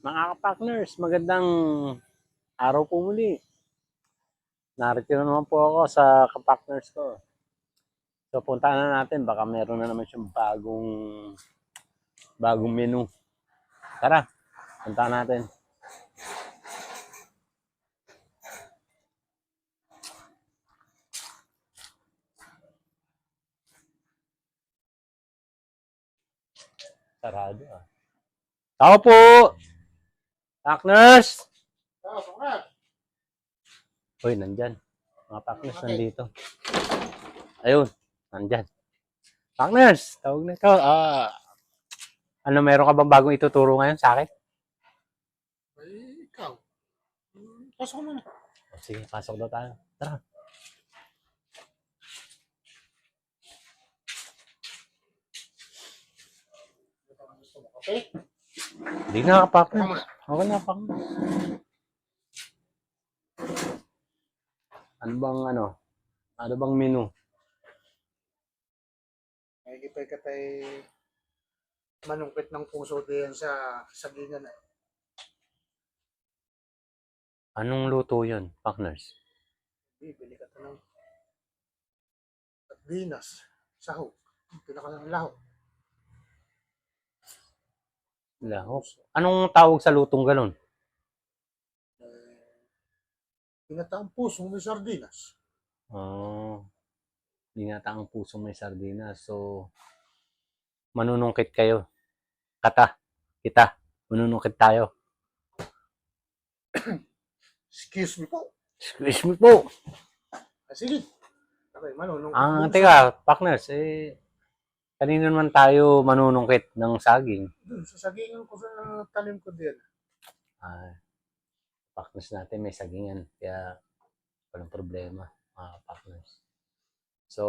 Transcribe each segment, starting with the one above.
Mga partners, magandang araw po muli. Narito na naman po ako sa kapakners ko. So puntahan na natin, baka meron na naman siyang bagong bagong menu. Tara, puntahan natin. Sarado ah. Tao po! Partners! Uy, nandyan. Mga partners nandito. Ayun, nandyan. Partners, tawag na ito. Ah, ano, meron ka bang bagong ituturo ngayon sa akin? Ay, ikaw. Hmm, Pasok mo na. Sige, pasok daw tayo. Tara. Kape? Hindi na. Tama. Okay na, partner. Ano bang, ano? Ano bang menu? Nakikipay ka tayo manungkit ng puso din sa sagingan na. Anong luto yun, partners? Bibili ka ng sardinas, sahog, pinakalang lahok. Lahok. Anong tawag sa lutong? Eh, pinataang puso may sardinas. Oh, binata ang puso may sardinas. So, manunungkit kayo. Kata, kita, manunungkit tayo. Excuse me po. Excuse me po. Ah, sige. Okay, manunong. Ah, teka, partners, eh, kanino naman tayo manunungkit ng saging? Dun, sa sagingan ko sa tanim ko din. Ah, partners natin may sagingan, kaya walang problema, mga partners. So,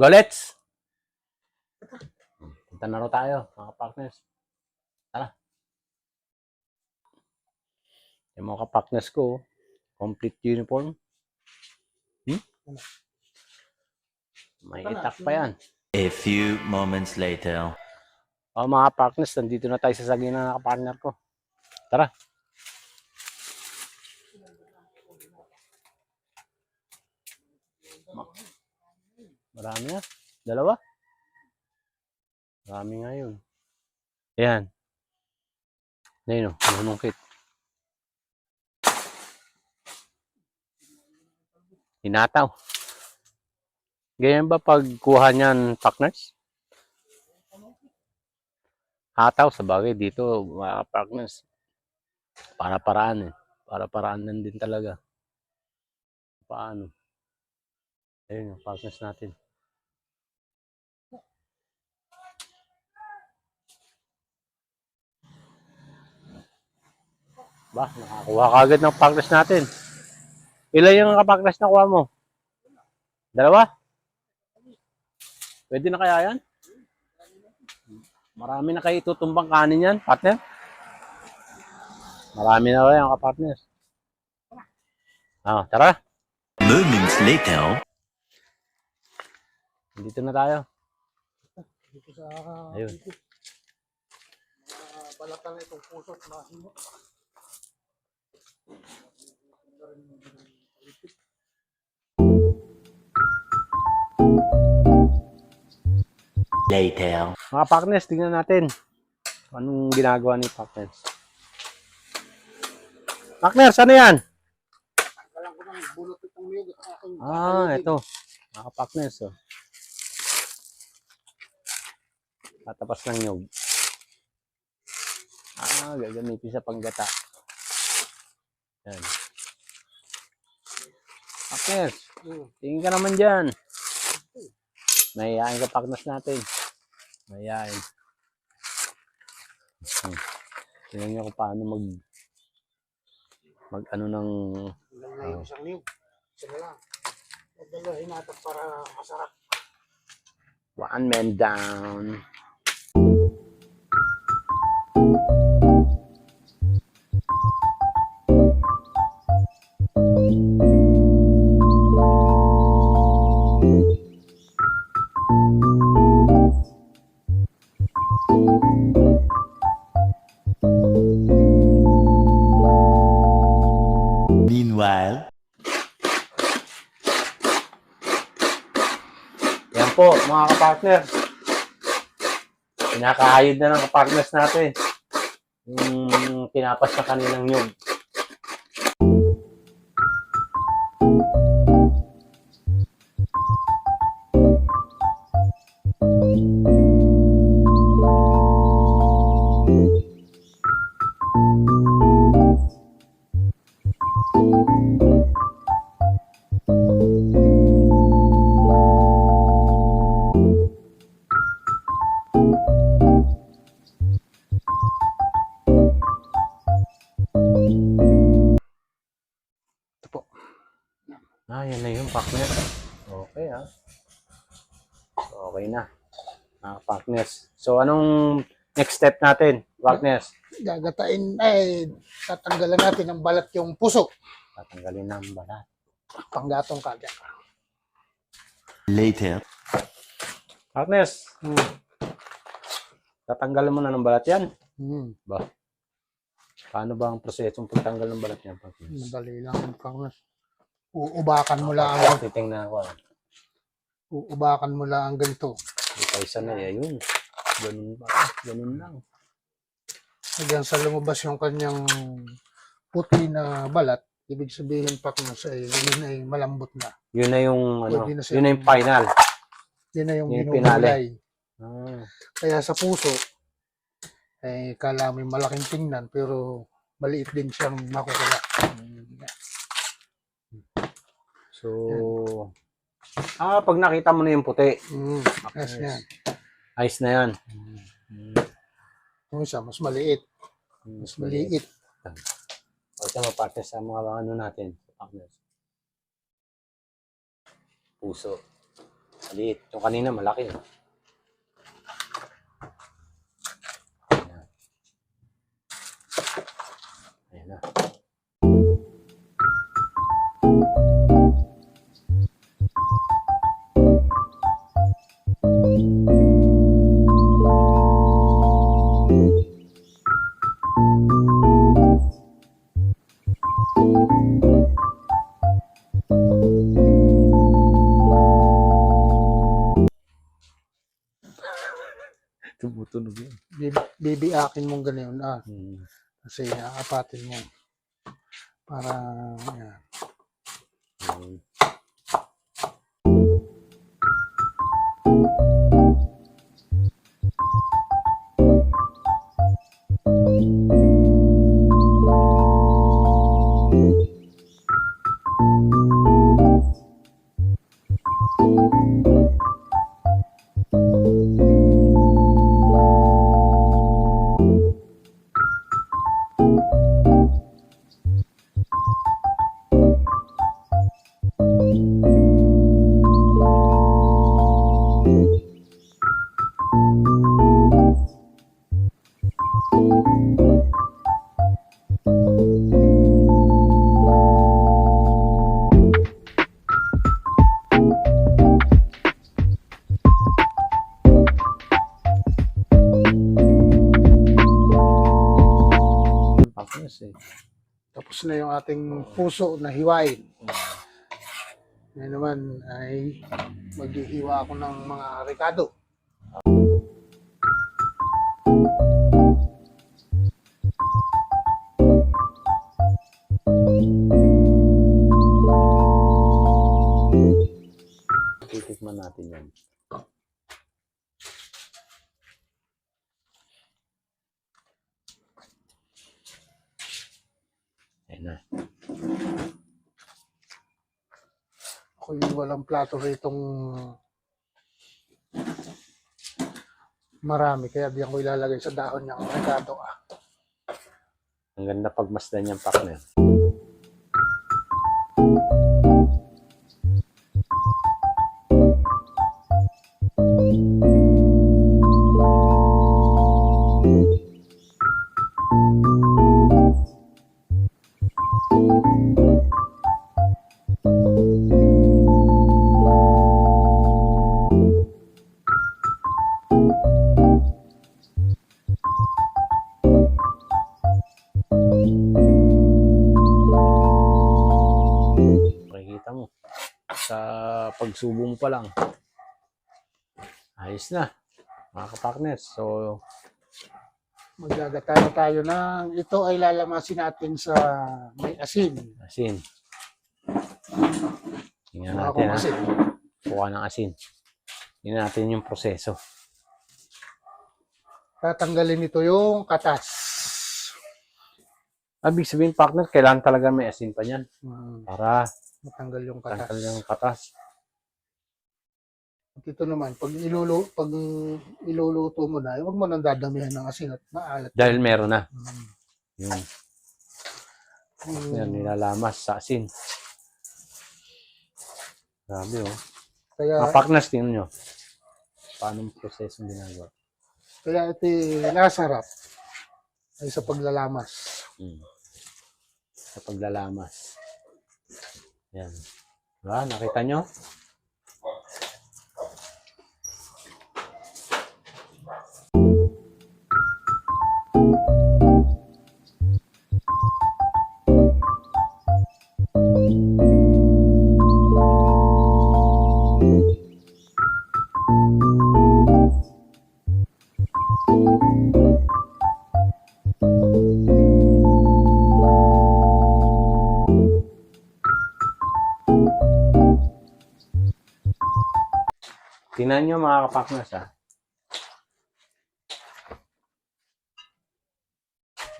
go let's! Punta na raw tayo, mga partners. Tara. Yung mga partners ko, complete uniform. Hmm? May itak pa yan. A few moments later. O mga partners, nandito na tayo sa saging na nakapartner ko. Tara. Ma- Marami na. Dalawa? Marami nga yun. Ayan. Ayun o, nanungkit. Hinataw. Ganyan ba pagkuha niyan, partners? hataw sa bagay dito mga partners para paraan eh. Para paraan lang din talaga. Paano? Ayun yung partners natin. Ba nakakuha ka agad ng partners natin. Ilan yung partners na kuha mo? Dalawa pwede na kaya yan Marami na kayo itutumbang kanin yan, partner. Marami na kayo, kapartner. Ah, tara. Moments later. Dito na tayo. Dito sa Ayun. balatan na itong puso at mahimo. Later. Mga partners, tingnan natin. Anong ginagawa ni partners? Partners, ano yan? Ah, ito. Mga partners, oh. Tatapas ng nyog. Ah, gagamitin sa panggata. Yan. Partners, tingin ka naman dyan. Mahihain ka partners natin. Mahihain. Hmm. Tingnan nyo kung paano mag mag ano ng na yung isang niyog. Na lang. Huwag dalawa hinatag para masarap. one man down. Mga kapartner. Pinakahayod na ng kapartners natin. Yung tinapas na kaninang nyug. Ito yan na yung partner. Okay ah. So, okay na. Mga partners. So, anong next step natin, partners? Gagatain, ay, tatanggalan natin ng balat yung puso. Tatanggalin ang balat. Panggatong kagad. Later. Partners, Hmm. tatanggalin mo na ng balat yan. Hmm. Ba? Paano ba ang prosesong pagtanggal ng balat niya, partners? Madali lang pangmas. Uubakan mo lang ang Titingnan ko. ah. uubakan mo lang ang ganito. Ito isa na eh. Ayun. Ganun ba? Ganun lang. Hanggang sa lumabas yung kanyang puti na balat, ibig sabihin pakmas ay yun ay malambot na. Yun na yung ano, na yun na yung final. Yun na yung Yung binubulay. Ah, Kaya sa puso, eh, kala may malaking tingnan, pero maliit din siyang makukuha. So, ah, pag nakita mo na yung puti, Mm, yes, Yes. yan. ayos na yan. Yung isa, mas maliit. Mas maliit. O ito maparte sa mga ano natin, partners. Puso. Maliit. Yung kanina malaki. Tumutunog yun. Bib- Bibiakin mong ganyan. Ah, Hmm. kasi aapatin mo. Para, yan. Hmm. Partners ating puso na hiwain. Ngayon naman ay maghihiwa ako ng mga rekado. Titikman natin yan. Ayan na. Ako yung walang plato ritong marami. Kaya diyan ko ilalagay sa dahon niyang rekado. Ah. Ang ganda pagmasdan niyang partner. Makikita mo. Sa pagsubo mo pa lang. Ayos na. Mga kapakners. So, Maggagata na tayo ng ito ay lalamasin natin sa may asin. asin. Tingnan natin ha. asin. Kuha ng asin. Tingnan natin yung proseso. Tatanggalin nito yung katas. Ibig sabihin, partner, kailangan talaga may asin pa niyan. Hmm, Para matanggal yung katas. tanggal yung katas. At ito naman, pag ilulu pag iluluto mo na, huwag mo nang dadamihan ng asin at maalat. Dahil meron na. Hmm. Yun. Hmm. Yan, nilalamas sa asin. Grabe oh. Kaya, Mga partners, tingnan nyo. Paano yung proseso ginagawa? kaya ito nasarap ay sa paglalamas. Hmm. Sa paglalamas. Yan. Diba? Nakita nyo? Tingnan nyo mga kapaknas ha.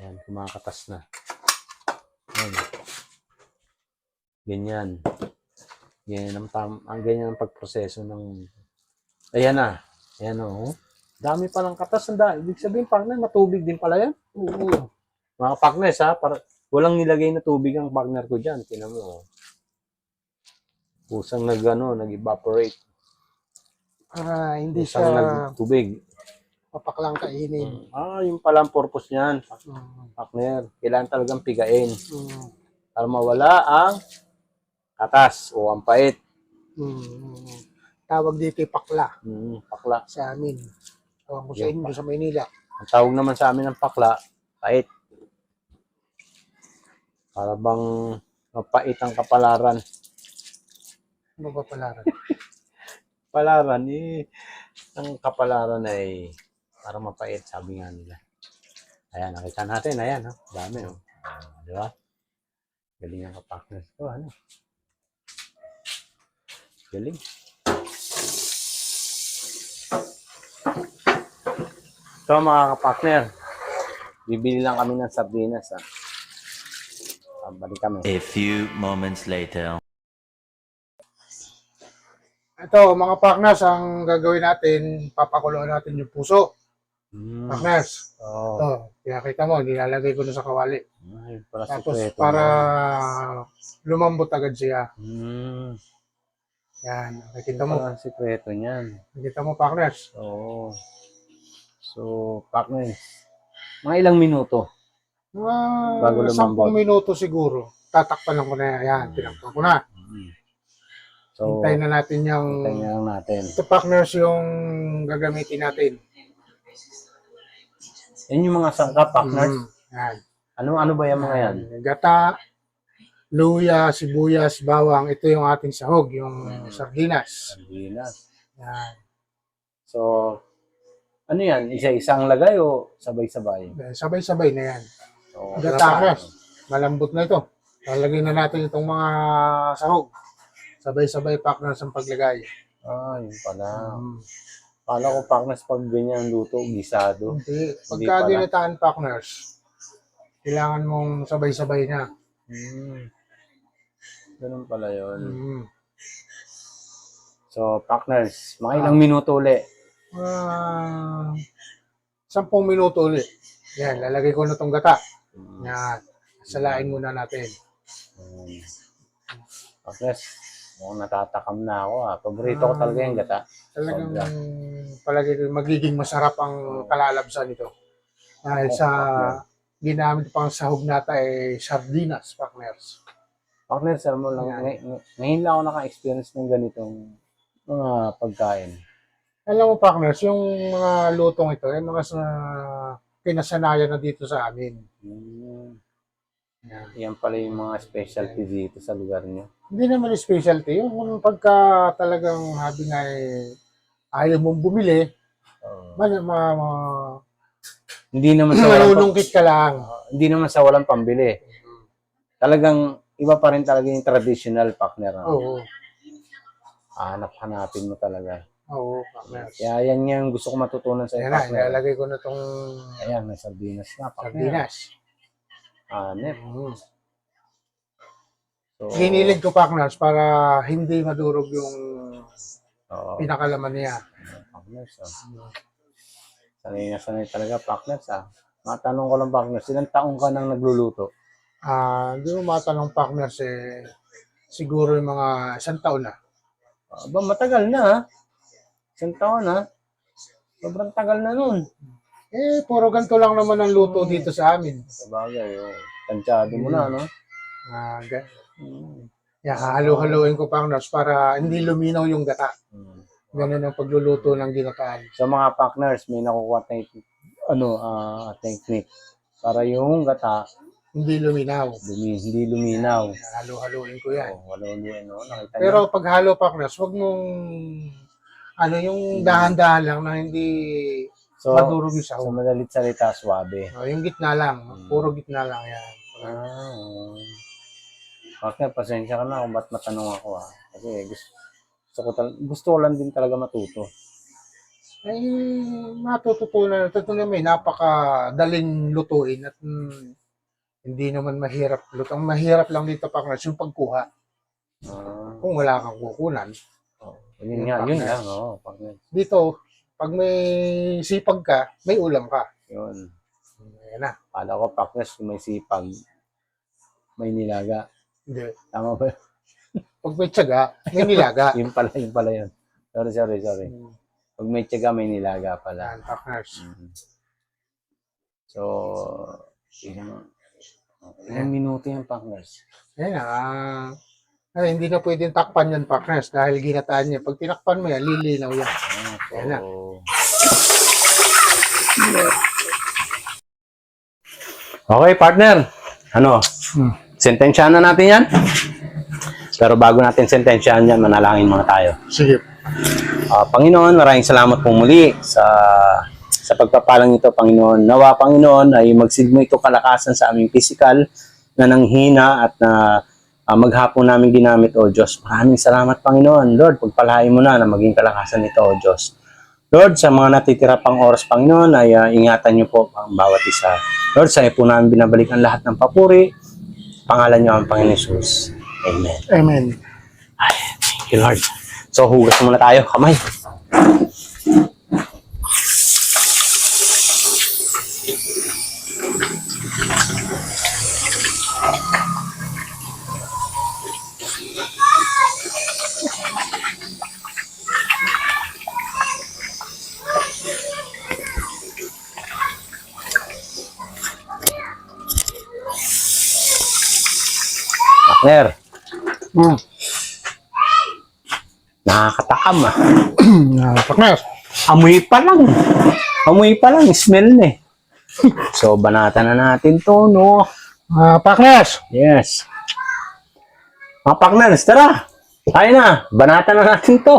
Yan, kumakatas na. Yan. Ganyan. Ganyan ang, tam ang ganyan ang pagproseso ng... Ayan na. Ayan o. Dami pa ng katas. Ang. Ibig sabihin, partner, matubig din pala yan. Oo. Mga partners ha, para, walang nilagay na tubig ang partner ko dyan. Tinan mo. oh. Pusang nag, ano, nag-evaporate. Para hindi Pusang siya nagtubig. papaklang kainin. Ah, yung pala ang purpose niyan, Hmm. partner. Kailangan talagang pigain Hmm. para mawala ang katas o ang pait. Hmm. Tawag dito pakla Hmm, pakla. sa amin. Tawag ko sa Yung inyo sa Maynila. Ang tawag naman sa amin ng pakla, pait. Para bang mapait ang kapalaran. Ano ba palaran? Kapalaran, eh, ang kapalaran ay para mapait, sabi nga nila. Ayan, nakita natin, ayan, ha? dami, oh. Ah, di ba? Galing ang kapakners ko, ano? Galing. So mga kapakner, bibili lang kami ng sardinas. Ha? Ah, balik kami. A few moments later. Ito, mga partners, ang gagawin natin, papakuloan natin yung puso. Mm. Partners, Oh, ito, pinakita mo, nilalagay ko na sa kawali. ay, para Tapos, sikreto para lumambot agad siya. Mm. Yan, nakikita mo. Parang sikreto niyan. Nakikita mo, partners. Oo. So, partners, mga ilang minuto. Mga Bago lumambot. 10 minuto siguro. Tatakpan lang ko na yan. Yan, tinakpan ko na. Mm. So, Hintayin na natin yung... hintayin na lang natin. Ito, partners, yung gagamitin natin. Yan yung mga sangkap, partners. Mm, yan. Ano ano ba yung mga yan? Gata, luya, sibuyas, bawang. Ito yung ating sahog, yung sardinas. Sardinas. Yan. So, ano yan? Isa-isang lagay o sabay-sabay? Sabay-sabay na yan. So, Gata, Malambot na ito. Lalagay na natin itong mga sahog. Sabay-sabay partners ang paglagay. Ah, yun pala. Um, Kala ko partners pag ganyan luto, gisado. hindi. Pagka pala. dinataan partners, kailangan mong sabay-sabay na. Hmm. Ganun pala yun. Mm. So, partners, mga ilang minuto uli. Ah, sampung minuto ulit. Yan, lalagay ko na itong gata. Hmm. Yan. Salain muna natin. Um, partners, mukhang natatakam na ako ah. Paborito ko talaga yung gata. Talagang Sobra. palagi magiging masarap ang kalalabsan nito. Dahil sa ginamit pang sahog nata ay sardinas, partners. Partners, alam mo lang, Yan. ngay- ngay- ngayon lang ako naka-experience ng ganitong mga pagkain. Alam mo, partners, yung mga lutong ito, ay mga sa pinasanayan na dito sa amin. Hmm. Yan. Yan pala yung mga specialty dito sa lugar nyo. Hindi naman specialty. Yung pagka talagang habi nga eh, ayaw mong bumili, Oo. man, ma, ma, hindi naman sa walang, malulungkit ka lang. hindi naman sa walang pambili. Talagang iba pa rin talaga yung traditional partner. Oo. Hanap-hanapin mo talaga. Oo, partners. Kaya yan yung gusto ko matutunan sa Ayan na, partner. ilalagay ko na tong Ayan, may sardinas na. partner. sardinas. Hanep. Mm. So, Ginilig ko partners para hindi madurog yung Oo. pinakalaman niya. Partners, ah. Sanay na sanay talaga, partners, ah. Matanong ko lang, partners, ilang taong ka nang nagluluto? Ah, hindi mo matanong partners eh, siguro yung mga isang taon na. Aba, matagal na, ha? Isang taon, ha? Sobrang tagal na nun. Eh, puro ganito lang naman ang luto dito sa amin. Sabagay, oh. Tansyado mo na, no? Ah, ga- Mm. yeah, halo-haloin ko partners para hindi luminaw yung gata. Mm. Ganun ang pagluluto ng ginataan. Sa mga partners, may nakukuha tayong ano, ah, technique. Para yung gata, Hindi luminaw. dumi, hindi luminaw. Halo-haloin ko yan. Oh, yun, no? Nakita? Pero pag halo partners, wag mong ano yung dahan-dahan lang na hindi so, madurog yung sa sahog. madalit salita, swabe. Oh, yung gitna lang, puro gitna lang yan. Ah, okay, pasensya ka na kung ba't matanong ako ah. Kasi gusto, gusto ko, gusto ko lang din talaga matuto. Eh, matututunan. Totoo may napakadaling lutuin at mm, hindi naman mahirap luto. Ang mahirap lang dito partners yung pagkuha. Ah, Kung wala kang kukunan. oh, yun nga, yun lang. Oh, partner. Dito, pag may sipag ka, may ulam ka. Yun. Ayan na. Kala ko, partners, kung may sipag, may nilaga. Hindi. Tama ba? Pag may tiyaga, may nilaga. yun pala, yun pala yun. Sorry, sorry, sorry. Pag may tiyaga, may nilaga pala. Ayan, partners. Mhm. So, mo. Ilang minuto yan, partners? Ayan na. ah, ay, hindi na pwedeng takpan yan, partners, dahil ginataan niya. Pag tinakpan mo yan, lilinaw yan. Ah, so, Yan na. Okay, partner. Ano? Hmm. Sentensyahan na natin yan. Pero bago natin sentensyahan yan, manalangin muna tayo. Sige. Ah, Panginoon, maraming salamat po muli sa sa pagpapalang ito, Panginoon. Nawa, Panginoon, ay magsilmo ito kalakasan sa aming physical na nanghina at na ah, maghapon namin ginamit, O Diyos. Maraming salamat, Panginoon. Lord, pagpalain mo na na maging kalakasan ito, O Diyos. Lord, sa mga natitira pang oras, Panginoon, ay ah, ingatan niyo po ang bawat isa. Lord, sa iyo po namin binabalik ang lahat ng papuri. Pangalan niyo ang Panginoon Jesus. Amen. Amen. Thank you, Lord. So, hugas muna tayo. Kamay. Partner, Hmm. nakakatakam ah. Partners. Amoy pa lang. Amoy pa lang, smell na eh. So, banatan na natin to, no? Ah, partners. Yes. Mga partners, tara. Tayo na. Banatan na natin to.